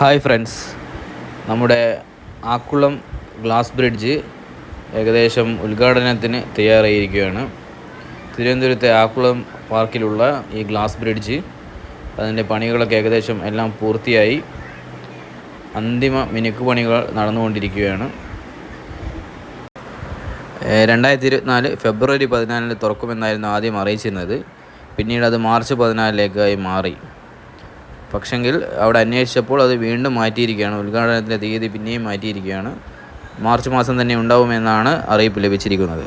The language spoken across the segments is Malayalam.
Hi friends. നമ്മുടെ ആക്കുളം ഗ്ലാസ് ബ്രിഡ്ജ് ഏകദേശം ഉദ്ഘാടനത്തിന് തയ്യാറായിരിക്കുകയാണ്. തിരുവനന്തപുരത്തെ ആക്കുളം പാർക്കിലുള്ള ഈ ഗ്ലാസ് ബ്രിഡ്ജ് അതിന്റെ പണികളൊക്കെ ഏകദേശം എല്ലാം പൂർത്തിയായി. അന്തിമ മിനുക്ക് പണികൾ നടന്നുകൊണ്ടിരിക്കുകയാണ്. രണ്ടായിരത്തി ഇരുപത്തിനാല് ഫെബ്രുവരി പതിനാലിന് തുറക്കുമെന്നായിരുന്നു ആദ്യം അറിയിച്ചിരുന്നത്. പിന്നീട് അത് മാർച്ച് പതിനാലിലേക്കായി മാറി. പക്ഷെങ്കിൽ അവിടെ അന്വേഷിച്ചപ്പോൾ അത് വീണ്ടും മാറ്റിയിരിക്കുകയാണ്. ഉദ്ഘാടനത്തിന്റെ തീയതി പിന്നെയും മാറ്റിയിരിക്കുകയാണ്. മാർച്ച് മാസം തന്നെ ഉണ്ടാവുമെന്നാണ് അറിയിപ്പ് ലഭിച്ചിരിക്കുന്നത്.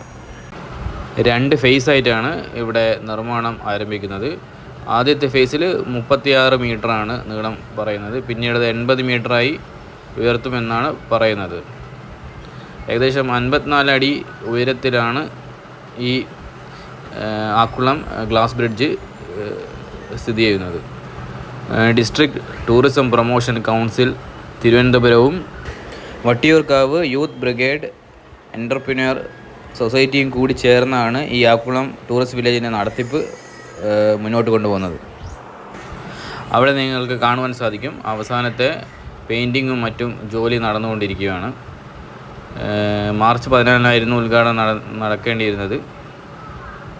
രണ്ട് ഫേസ് ആയിട്ടാണ് ഇവിടെ നിർമ്മാണം ആരംഭിക്കുന്നത്. ആദ്യത്തെ ഫേസിൽ മുപ്പത്തിയാറ് മീറ്ററാണ് നീളം പറയുന്നത്. പിന്നീട് അത് എൺപത് മീറ്ററായി ഉയർത്തുമെന്നാണ് പറയുന്നത്. ഏകദേശം അൻപത്തിനാല് അടി ഉയരത്തിലാണ് ഈ ആക്കുളം ഗ്ലാസ് ബ്രിഡ്ജ് സ്ഥിതി ചെയ്യുന്നത്. ഡിസ്ട്രിക്ട് ടൂറിസം പ്രൊമോഷൻ കൗൺസിൽ തിരുവനന്തപുരവും വട്ടിയൂർക്കാവ് യൂത്ത് ബ്രിഗേഡ് എന്റർപ്രിനർ സൊസൈറ്റിയും കൂടി ചേർന്നാണ് ഈ ആക്കുളം ടൂറിസ്റ്റ് വില്ലേജിന്റെ നടത്തിപ്പ് മുന്നോട്ട് കൊണ്ടുപോകുന്നത്. അവിടെ നിങ്ങൾക്ക് കാണുവാൻ സാധിക്കും. അവസാനത്തെ പെയിന്റിങ്ങും മറ്റും ജോലി നടന്നുകൊണ്ടിരിക്കുകയാണ്. മാർച്ച് പതിനാലിനായിരുന്നു ഉദ്ഘാടനം നട നടക്കേണ്ടിയിരുന്നത്.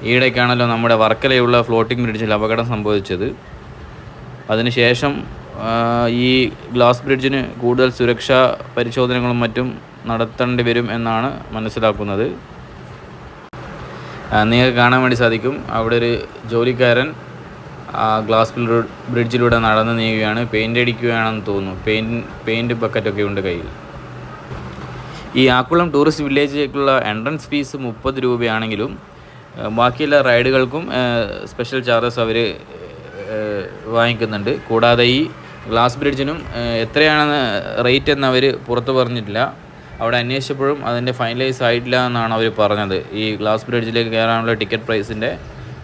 ഈയിടയ്ക്കാണല്ലോ നമ്മുടെ വർക്കലയുള്ള ഫ്ലോട്ടിംഗ് ബ്രിഡ്ജിൽ അപകടം സംഭവിച്ചത്. അതിനുശേഷം ഈ ഗ്ലാസ് ബ്രിഡ്ജിന് കൂടുതൽ സുരക്ഷാ പരിശോധനകളും മറ്റും നടത്തേണ്ടി വരും എന്നാണ് മനസ്സിലാക്കുന്നത്. നിങ്ങൾക്ക് കാണാൻ വേണ്ടി സാധിക്കും. അവിടെ ഒരു ജോലിക്കാരൻ ഗ്ലാസ് ബ്രിഡ്ജിലൂടെ നടന്ന് നീങ്ങുകയാണ്. പെയിന്റ് അടിക്കുകയാണെന്ന് തോന്നുന്നു. പെയിന്റ് പെയിന്റ് ബക്കറ്റൊക്കെ ഉണ്ട് കയ്യിൽ. ഈ ആക്കുളം ടൂറിസ്റ്റ് വില്ലേജിലേക്കുള്ള എൻട്രൻസ് ഫീസ് മുപ്പത് രൂപയാണെങ്കിലും ബാക്കിയുള്ള റൈഡുകൾക്കും സ്പെഷ്യൽ ചാർജസ് അവർ വാങ്ങിക്കുന്നുണ്ട്. കൂടാതെ ഈ ഗ്ലാസ് ബ്രിഡ്ജിനും എത്രയാണെന്ന് റേറ്റ് എന്ന് അവർ പുറത്ത് പറഞ്ഞിട്ടില്ല. അവിടെ അന്വേഷിച്ചപ്പോഴും അതിന്റെ ഫൈനലൈസ് ആയിട്ടില്ല എന്നാണ് അവർ പറഞ്ഞത്. ഈ ഗ്ലാസ് ബ്രിഡ്ജിലേക്ക് കയറാനുള്ള ടിക്കറ്റ് പ്രൈസിന്റെ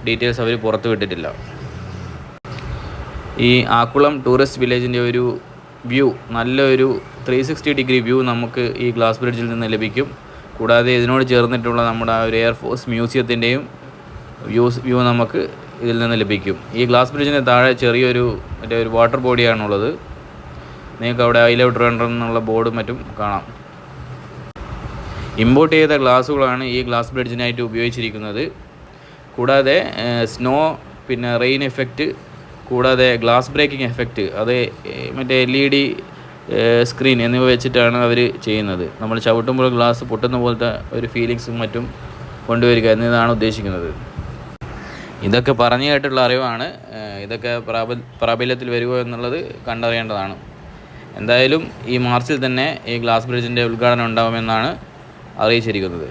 ഡീറ്റെയിൽസ് അവർ പുറത്ത് വിട്ടിട്ടില്ല. ഈ ആക്കുളം ടൂറിസ്റ്റ് വില്ലേജിന്റെ ഒരു വ്യൂ നല്ലൊരു ത്രീ സിക്സ്റ്റി ഡിഗ്രി വ്യൂ നമുക്ക് ഈ ഗ്ലാസ് ബ്രിഡ്ജിൽ നിന്ന് ലഭിക്കും. കൂടാതെ ഇതിനോട് ചേർന്നിട്ടുള്ള നമ്മുടെ ആ ഒരു എയർഫോഴ്സ് മ്യൂസിയത്തിന്റെയും വ്യൂസ് വ്യൂ നമുക്ക് ഇതിൽ നിന്ന് ലഭിക്കും. ഈ ഗ്ലാസ് ബ്രിഡ്ജിന് താഴെ ചെറിയൊരു മറ്റേ ഒരു വാട്ടർ ബോഡിയാണുള്ളത്. നിങ്ങൾക്ക് അവിടെ ഐ ലവ് ട്രിവാൻഡ്രം എന്നുള്ള ബോർഡും മറ്റും കാണാം. ഇമ്പോർട്ട് ചെയ്ത ഗ്ലാസ്സുകളാണ് ഈ ഗ്ലാസ് ബ്രിഡ്ജിനായിട്ട് ഉപയോഗിച്ചിരിക്കുന്നത്. കൂടാതെ സ്നോ പിന്നെ റെയിൻ എഫക്റ്റ് കൂടാതെ ഗ്ലാസ് ബ്രേക്കിംഗ് എഫക്റ്റ് അത് മറ്റേ എൽ ഇ ഡി സ്ക്രീൻ എന്നിവ വെച്ചിട്ടാണ് അവർ ചെയ്യുന്നത്. നമ്മൾ ചവിട്ടുമ്പോൾ ഗ്ലാസ് പൊട്ടുന്ന പോലത്തെ ഒരു ഫീലിങ്സും മറ്റും കൊണ്ടുവരിക എന്നതാണ് ഉദ്ദേശിക്കുന്നത്. ഇതൊക്കെ പറഞ്ഞു കേട്ടുള്ള അറിവാണ്. ഇതൊക്കെ പ്രാബ പ്രാബല്യത്തിൽ വരുമോ എന്നുള്ളത് കണ്ടറിയേണ്ടതാണ്. എന്തായാലും ഈ മാർച്ചിൽ തന്നെ ഈ ഗ്ലാസ് ബ്രിഡ്ജിന്റെ ഉദ്ഘാടനം ഉണ്ടാകുമെന്നാണ് അറിയിച്ചിരിക്കുന്നത്.